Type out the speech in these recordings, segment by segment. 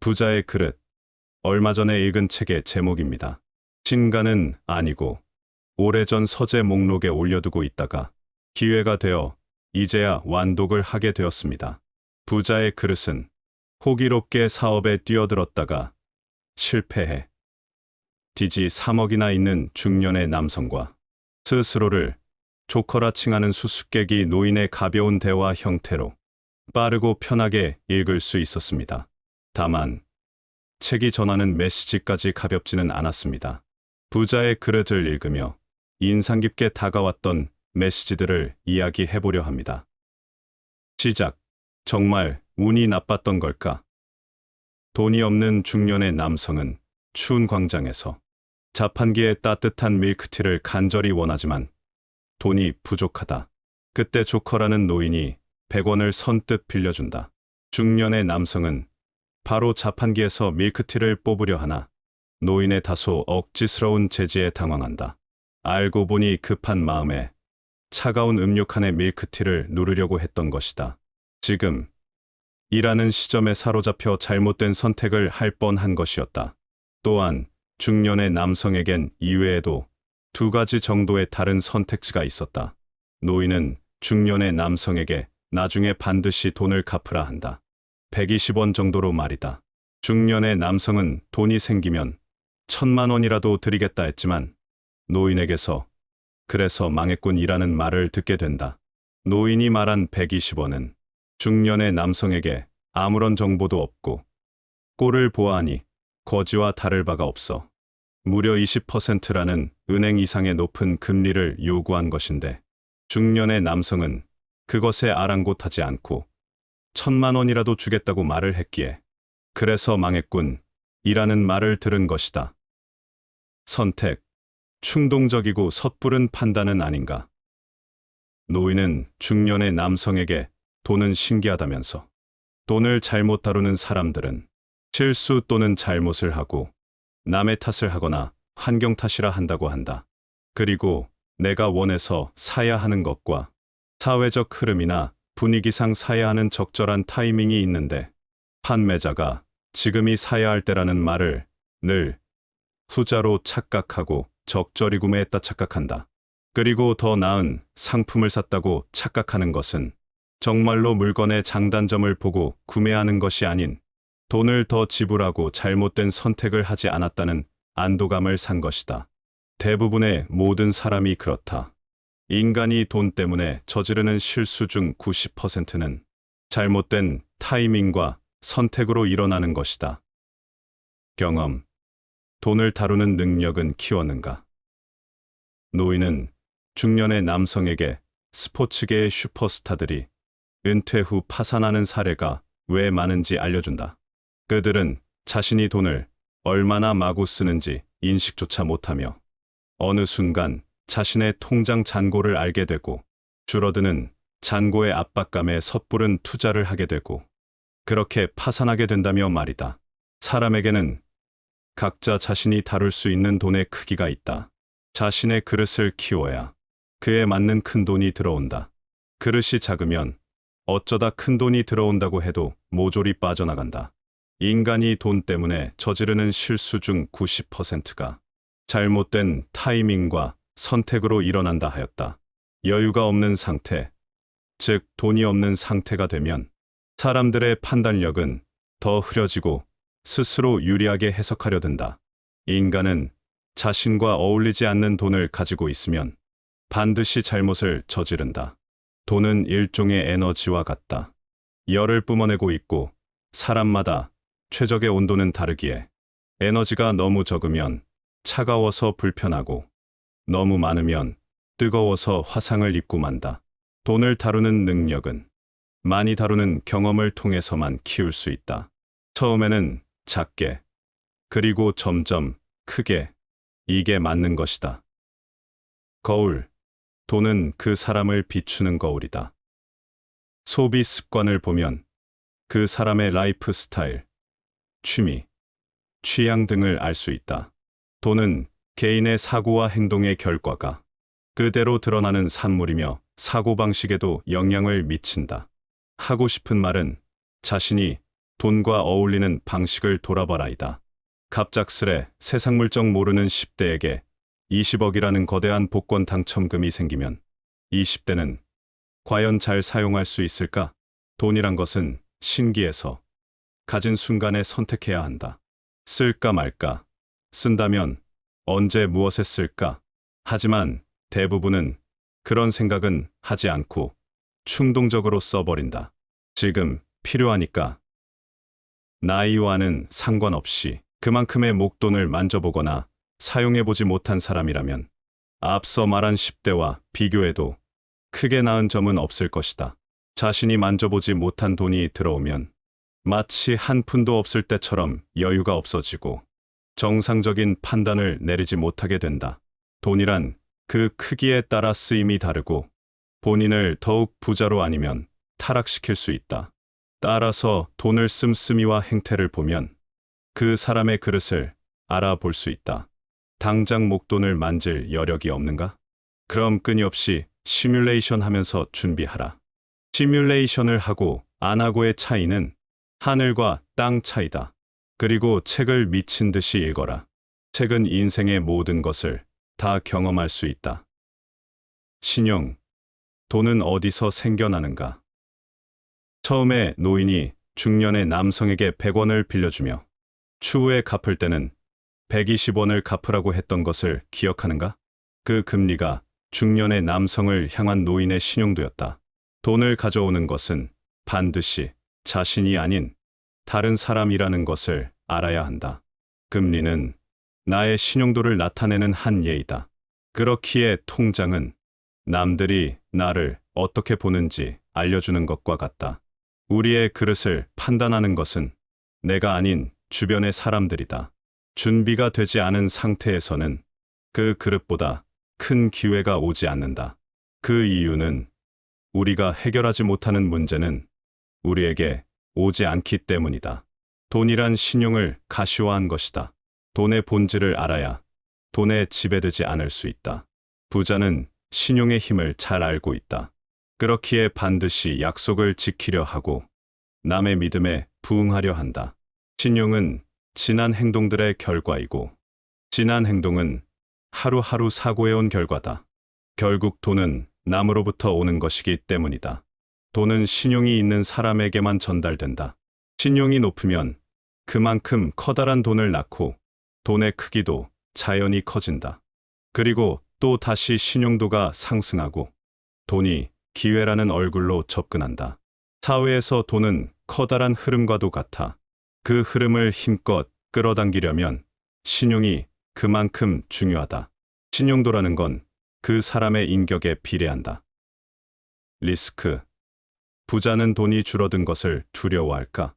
부자의 그릇. 얼마 전에 읽은 책의 제목입니다. 신가는 아니고 오래전 서재 목록에 올려두고 있다가 기회가 되어 이제야 완독을 하게 되었습니다. 부자의 그릇은 호기롭게 사업에 뛰어들었다가 실패해 뒤지 3억이나 있는 중년의 남성과 스스로를 조커라 칭하는 수수께끼 노인의 가벼운 대화 형태로 빠르고 편하게 읽을 수 있었습니다. 다만 책이 전하는 메시지까지 가볍지는 않았습니다. 부자의 그릇을 읽으며 인상 깊게 다가왔던 메시지들을 이야기해보려 합니다. 시작. 정말 운이 나빴던 걸까? 돈이 없는 중년의 남성은 추운 광장에서 자판기에 따뜻한 밀크티를 간절히 원하지만 돈이 부족하다. 그때 조커라는 노인이 100원을 선뜻 빌려준다. 중년의 남성은 바로 자판기에서 밀크티를 뽑으려 하나 노인의 다소 억지스러운 제지에 당황한다. 알고 보니 급한 마음에 차가운 음료 칸에 밀크티를 누르려고 했던 것이다. 지금 일하는 시점에 사로잡혀 잘못된 선택을 할 뻔한 것이었다. 또한 중년의 남성에겐 이외에도 두 가지 정도의 다른 선택지가 있었다. 노인은 중년의 남성에게 나중에 반드시 돈을 갚으라 한다. 120원 정도로 말이다. 중년의 남성은 돈이 생기면 천만 원이라도 드리겠다 했지만 노인에게서 그래서 망했군이라는 말을 듣게 된다. 노인이 말한 120원은 중년의 남성에게 아무런 정보도 없고 꼴을 보아하니 거지와 다를 바가 없어 무려 20%라는 은행 이상의 높은 금리를 요구한 것인데 중년의 남성은 그것에 아랑곳하지 않고 천만 원이라도 주겠다고 말을 했기에 그래서 망했군 이라는 말을 들은 것이다. 선택, 충동적이고 섣부른 판단은 아닌가. 노인은 중년의 남성에게 돈은 신기하다면서 돈을 잘못 다루는 사람들은 실수 또는 잘못을 하고 남의 탓을 하거나 환경 탓이라 한다고 한다. 그리고 내가 원해서 사야 하는 것과 사회적 흐름이나 분위기상 사야 하는 적절한 타이밍이 있는데 판매자가 지금이 사야 할 때라는 말을 늘 후자로 착각하고 적절히 구매했다 착각한다. 그리고 더 나은 상품을 샀다고 착각하는 것은 정말로 물건의 장단점을 보고 구매하는 것이 아닌 돈을 더 지불하고 잘못된 선택을 하지 않았다는 안도감을 산 것이다. 대부분의 모든 사람이 그렇다. 인간이 돈 때문에 저지르는 실수 중 90%는 잘못된 타이밍과 선택으로 일어나는 것이다. 경험. 돈을 다루는 능력은 키웠는가? 노인은 중년의 남성에게 스포츠계의 슈퍼스타들이 은퇴 후 파산하는 사례가 왜 많은지 알려준다. 그들은 자신이 돈을 얼마나 마구 쓰는지 인식조차 못하며 어느 순간 자신의 통장 잔고를 알게 되고 줄어드는 잔고의 압박감에 섣부른 투자를 하게 되고 그렇게 파산하게 된다며 말이다. 사람에게는 각자 자신이 다룰 수 있는 돈의 크기가 있다. 자신의 그릇을 키워야 그에 맞는 큰 돈이 들어온다. 그릇이 작으면 어쩌다 큰 돈이 들어온다고 해도 모조리 빠져나간다. 인간이 돈 때문에 저지르는 실수 중 90%가 잘못된 타이밍과 선택으로 일어난다 하였다. 여유가 없는 상태, 즉 돈이 없는 상태가 되면 사람들의 판단력은 더 흐려지고 스스로 유리하게 해석하려 든다. 인간은 자신과 어울리지 않는 돈을 가지고 있으면 반드시 잘못을 저지른다. 돈은 일종의 에너지와 같다. 열을 뿜어내고 있고 사람마다 최적의 온도는 다르기에 에너지가 너무 적으면 차가워서 불편하고 너무 많으면 뜨거워서 화상을 입고 만다. 돈을 다루는 능력은 많이 다루는 경험을 통해서만 키울 수 있다. 처음에는 작게, 그리고 점점 크게, 이게 맞는 것이다. 거울. 돈은 그 사람을 비추는 거울이다. 소비 습관을 보면 그 사람의 라이프 스타일, 취미, 취향 등을 알 수 있다. 돈은 개인의 사고와 행동의 결과가 그대로 드러나는 산물이며 사고방식에도 영향을 미친다. 하고 싶은 말은 자신이 돈과 어울리는 방식을 돌아봐라이다. 갑작스레 세상 물정 모르는 10대에게 20억이라는 거대한 복권 당첨금이 생기면 20대는 과연 잘 사용할 수 있을까? 돈이란 것은 신기해서 가진 순간에 선택해야 한다. 쓸까 말까? 쓴다면 언제 무엇에 쓸까? 하지만 대부분은 그런 생각은 하지 않고 충동적으로 써버린다. 지금 필요하니까. 나이와는 상관없이 그만큼의 목돈을 만져보거나 사용해보지 못한 사람이라면 앞서 말한 10대와 비교해도 크게 나은 점은 없을 것이다. 자신이 만져보지 못한 돈이 들어오면 마치 한 푼도 없을 때처럼 여유가 없어지고 정상적인 판단을 내리지 못하게 된다. 돈이란 그 크기에 따라 쓰임이 다르고 본인을 더욱 부자로 아니면 타락시킬 수 있다. 따라서 돈을 씀씀이와 행태를 보면 그 사람의 그릇을 알아볼 수 있다. 당장 목돈을 만질 여력이 없는가? 그럼 끊임없이 시뮬레이션 하면서 준비하라. 시뮬레이션을 하고 안 하고의 차이는 하늘과 땅 차이다. 그리고 책을 미친 듯이 읽어라. 책은 인생의 모든 것을 다 경험할 수 있다. 신용, 돈은 어디서 생겨나는가? 처음에 노인이 중년의 남성에게 100원을 빌려주며 추후에 갚을 때는 120원을 갚으라고 했던 것을 기억하는가? 그 금리가 중년의 남성을 향한 노인의 신용도였다. 돈을 가져오는 것은 반드시 자신이 아닌 다른 사람이라는 것을 알아야 한다. 금리는 나의 신용도를 나타내는 한 예이다. 그렇기에 통장은 남들이 나를 어떻게 보는지 알려주는 것과 같다. 우리의 그릇을 판단하는 것은 내가 아닌 주변의 사람들이다. 준비가 되지 않은 상태에서는 그 그릇보다 큰 기회가 오지 않는다. 그 이유는 우리가 해결하지 못하는 문제는 우리에게 오지 않기 때문이다. 돈이란 신용을 가시화한 것이다. 돈의 본질을 알아야 돈에 지배되지 않을 수 있다. 부자는 신용의 힘을 잘 알고 있다. 그렇기에 반드시 약속을 지키려 하고 남의 믿음에 부응하려 한다. 신용은 지난 행동들의 결과이고 지난 행동은 하루하루 사고해온 결과다. 결국 돈은 남으로부터 오는 것이기 때문이다. 돈은 신용이 있는 사람에게만 전달된다. 신용이 높으면 그만큼 커다란 돈을 낳고 돈의 크기도 자연히 커진다. 그리고 또 다시 신용도가 상승하고 돈이 기회라는 얼굴로 접근한다. 사회에서 돈은 커다란 흐름과도 같아 그 흐름을 힘껏 끌어당기려면 신용이 그만큼 중요하다. 신용도라는 건 그 사람의 인격에 비례한다. 리스크. 부자는 돈이 줄어든 것을 두려워할까?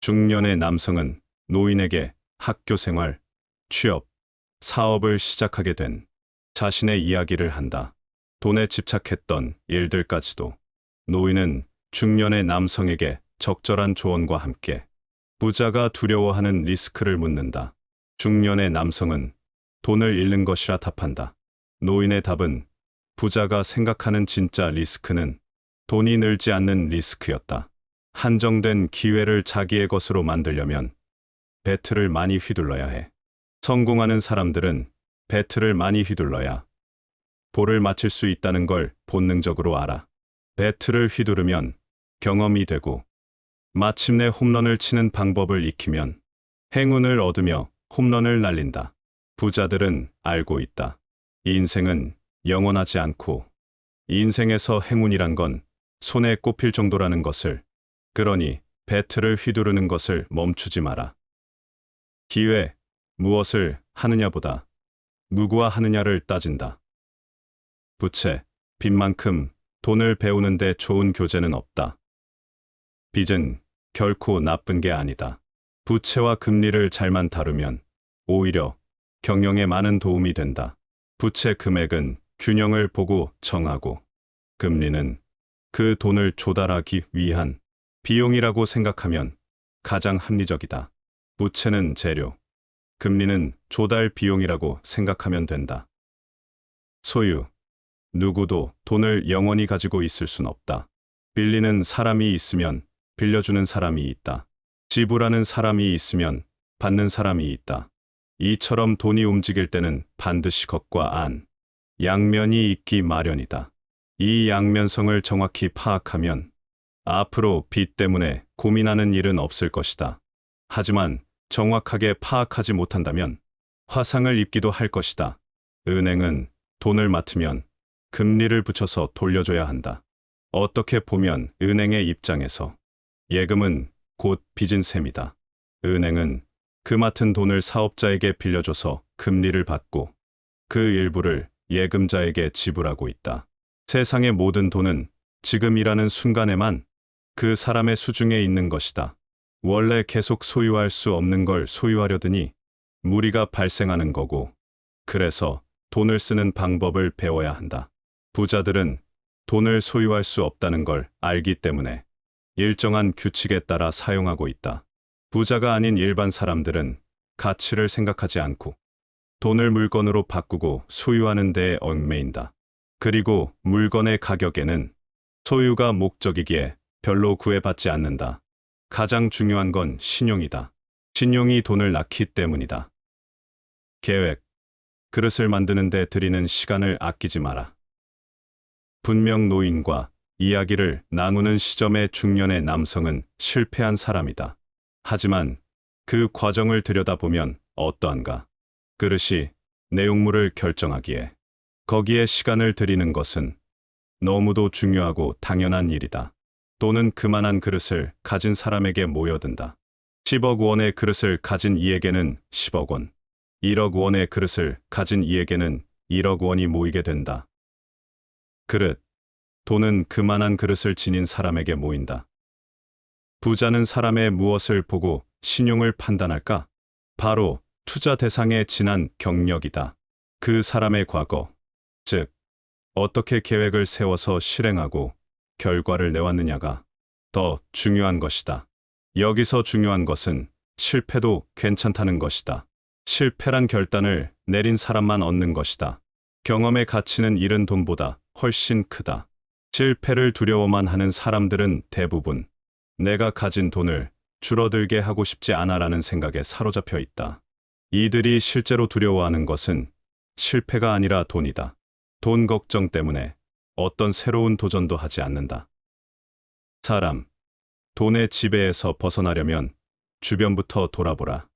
중년의 남성은 노인에게 학교 생활, 취업, 사업을 시작하게 된 자신의 이야기를 한다. 돈에 집착했던 일들까지도 노인은 중년의 남성에게 적절한 조언과 함께 부자가 두려워하는 리스크를 묻는다. 중년의 남성은 돈을 잃는 것이라 답한다. 노인의 답은 부자가 생각하는 진짜 리스크는 돈이 늘지 않는 리스크였다. 한정된 기회를 자기의 것으로 만들려면 배틀을 많이 휘둘러야 해. 성공하는 사람들은 배틀을 많이 휘둘러야 볼을 맞힐 수 있다는 걸 본능적으로 알아. 배틀을 휘두르면 경험이 되고 마침내 홈런을 치는 방법을 익히면 행운을 얻으며 홈런을 날린다. 부자들은 알고 있다. 인생은 영원하지 않고 인생에서 행운이란 건 손에 꼽힐 정도라는 것을 그러니 배틀을 휘두르는 것을 멈추지 마라. 기회, 무엇을 하느냐보다 누구와 하느냐를 따진다. 부채, 빚만큼 돈을 배우는데 좋은 교재는 없다. 빚은 결코 나쁜 게 아니다. 부채와 금리를 잘만 다루면 오히려 경영에 많은 도움이 된다. 부채 금액은 균형을 보고 정하고 금리는 그 돈을 조달하기 위한 비용이라고 생각하면 가장 합리적이다. 부채는 재료, 금리는 조달 비용이라고 생각하면 된다. 소유. 누구도 돈을 영원히 가지고 있을 순 없다. 빌리는 사람이 있으면 빌려주는 사람이 있다. 지불하는 사람이 있으면 받는 사람이 있다. 이처럼 돈이 움직일 때는 반드시 겉과 안, 양면이 있기 마련이다. 이 양면성을 정확히 파악하면 앞으로 빚 때문에 고민하는 일은 없을 것이다. 하지만 정확하게 파악하지 못한다면 화상을 입기도 할 것이다. 은행은 돈을 맡으면 금리를 붙여서 돌려줘야 한다. 어떻게 보면 은행의 입장에서 예금은 곧 빚인 셈이다. 은행은 그 맡은 돈을 사업자에게 빌려줘서 금리를 받고 그 일부를 예금자에게 지불하고 있다. 세상의 모든 돈은 지금 일하는 순간에만 그 사람의 수중에 있는 것이다. 원래 계속 소유할 수 없는 걸 소유하려더니 무리가 발생하는 거고, 그래서 돈을 쓰는 방법을 배워야 한다. 부자들은 돈을 소유할 수 없다는 걸 알기 때문에 일정한 규칙에 따라 사용하고 있다. 부자가 아닌 일반 사람들은 가치를 생각하지 않고 돈을 물건으로 바꾸고 소유하는 데에 얽매인다. 그리고 물건의 가격에는 소유가 목적이기에 별로 구애받지 않는다. 가장 중요한 건 신용이다. 신용이 돈을 낳기 때문이다. 계획. 그릇을 만드는 데 들이는 시간을 아끼지 마라. 분명 노인과 이야기를 나누는 시점의 중년의 남성은 실패한 사람이다. 하지만 그 과정을 들여다보면 어떠한가? 그릇이 내용물을 결정하기에 거기에 시간을 들이는 것은 너무도 중요하고 당연한 일이다. 돈은 그만한 그릇을 가진 사람에게 모여든다. 10억 원의 그릇을 가진 이에게는 10억 원, 1억 원의 그릇을 가진 이에게는 1억 원이 모이게 된다. 그릇, 돈은 그만한 그릇을 지닌 사람에게 모인다. 부자는 사람의 무엇을 보고 신용을 판단할까? 바로 투자 대상의 지난 경력이다. 그 사람의 과거, 즉, 어떻게 계획을 세워서 실행하고 결과를 내왔느냐가 더 중요한 것이다. 여기서 중요한 것은 실패도 괜찮다는 것이다. 실패란 결단을 내린 사람만 얻는 것이다. 경험의 가치는 잃은 돈보다 훨씬 크다. 실패를 두려워만 하는 사람들은 대부분 내가 가진 돈을 줄어들게 하고 싶지 않아라는 생각에 사로잡혀 있다. 이들이 실제로 두려워하는 것은 실패가 아니라 돈이다. 돈 걱정 때문에 어떤 새로운 도전도 하지 않는다. 사람, 돈의 지배에서 벗어나려면 주변부터 돌아보라.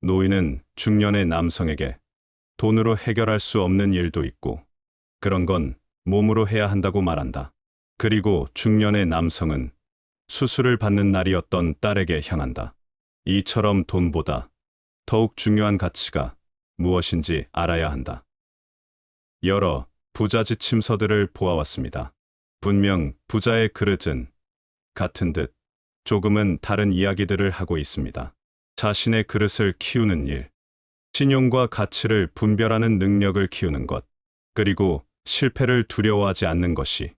노인은 중년의 남성에게 돈으로 해결할 수 없는 일도 있고, 그런 건 몸으로 해야 한다고 말한다. 그리고 중년의 남성은 수술을 받는 날이었던 딸에게 향한다. 이처럼 돈보다 더욱 중요한 가치가 무엇인지 알아야 한다. 여러 부자 지 침서들을 보아왔습니다. 분명 부자의 그릇은 같은 듯 조금은 다른 이야기들을 하고 있습니다. 자신의 그릇을 키우는 일, 신용과 가치를 분별하는 능력을 키우는 것, 그리고 실패를 두려워하지 않는 것이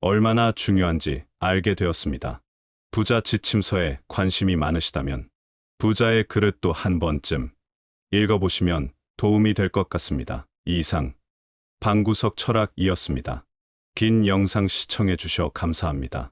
얼마나 중요한지 알게 되었습니다. 부자 지침서에 관심이 많으시다면 부자의 그릇도 한 번쯤 읽어보시면 도움이 될 것 같습니다. 이상 방구석 철학이었습니다. 긴 영상 시청해 주셔 감사합니다.